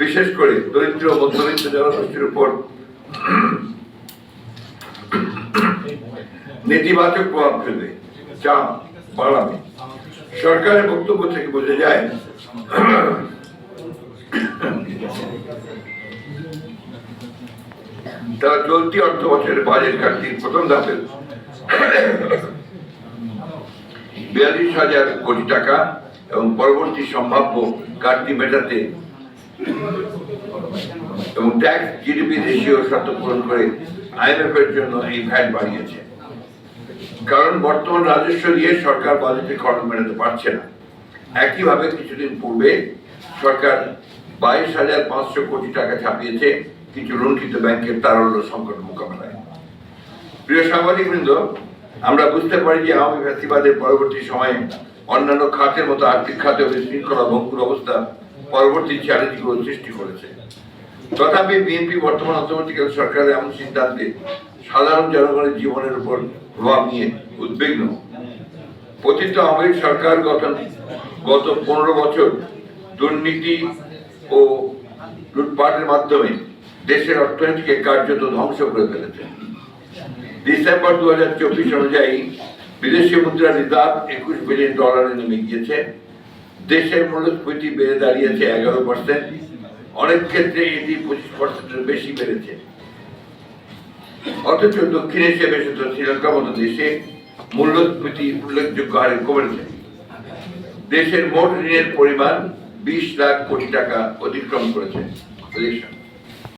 বিশেষ করে দরিদ্র মধ্যবিত্ত জনগোষ্ঠীর উপর নেতিবাচক প্রভাব ফেলবে। চাপ বাড়াবে। সরকারের বক্তব্য থেকে বোঝা যায়, তারা চলতি অর্থ বছরের বাজেট ঘাটতির প্রথম ধাপের বিয়াল্লিশ হাজার কোটি টাকা এবং পরবর্তী সম্ভাব্য ঘাটতি মেটাতে এবং ট্যাক্স জিডিপি রেশিও শর্ত পূরণ করে আইএমএফ এর জন্য এই ভ্যাট বাড়িয়েছে। কারণ বর্তমান রাজস্ব দিয়ে সরকার বাজেটে খরচ মেটাতে পারছে না। একইভাবে কিছুদিন পূর্বে সরকার বাইশ হাজার পাঁচশো কোটি টাকা ছাপিয়েছে কিছু লুণ্ঠিত ব্যাংকের তারল্য সংকট মোকাবেলায়। প্রিয় সাংবাদিক বৃন্দ আমরা বুঝতে পারি যে আওয়ামী ফ্যাসিবাদের পরবর্তী সময়ে অন্যান্য খাতের মতো আর্থিক খাতে বিশৃঙ্খলা ভঙ্গুর অবস্থা পরবর্তী চ্যালেঞ্জগুলো সৃষ্টি করেছে। তথাপি বিএনপি বর্তমান অন্তর্বর্তীকালীন সরকারের এমন সিদ্ধান্তে সাধারণ জনগণের জীবনের উপর প্রভাব নিয়ে উদ্বিগ্ন। পতিত আওয়ামী সরকার গঠন গত পনেরো বছর দুর্নীতি ও লুটপাটের মাধ্যমে দেশের অর্থনীতিকে কার্যত ধ্বংস করে ফেলেছে। ডিসেম্বর দু হাজার চব্বিশ অনুযায়ী বিদেশি মুদ্রা রিজার্ভ একুশ বিলিয়ন ডলারে নেমে গিয়েছে। দেশের মূল্যস্ফীতি বেড়ে দাঁড়িয়েছে এগারো পার্সেন্ট অনেক ক্ষেত্রে এটি পঁচিশ পার্সেন্টের বেশি বেড়েছে। অথচ দক্ষিণ এশিয়া বিশেষত শ্রীলঙ্কার মতো দেশে মূল্যস্ফীতি উল্লেখযোগ্য হারে কমেছে। দেশের মোট ঋণের পরিমাণ বিশ লাখ কোটি টাকা অতিক্রম করেছে।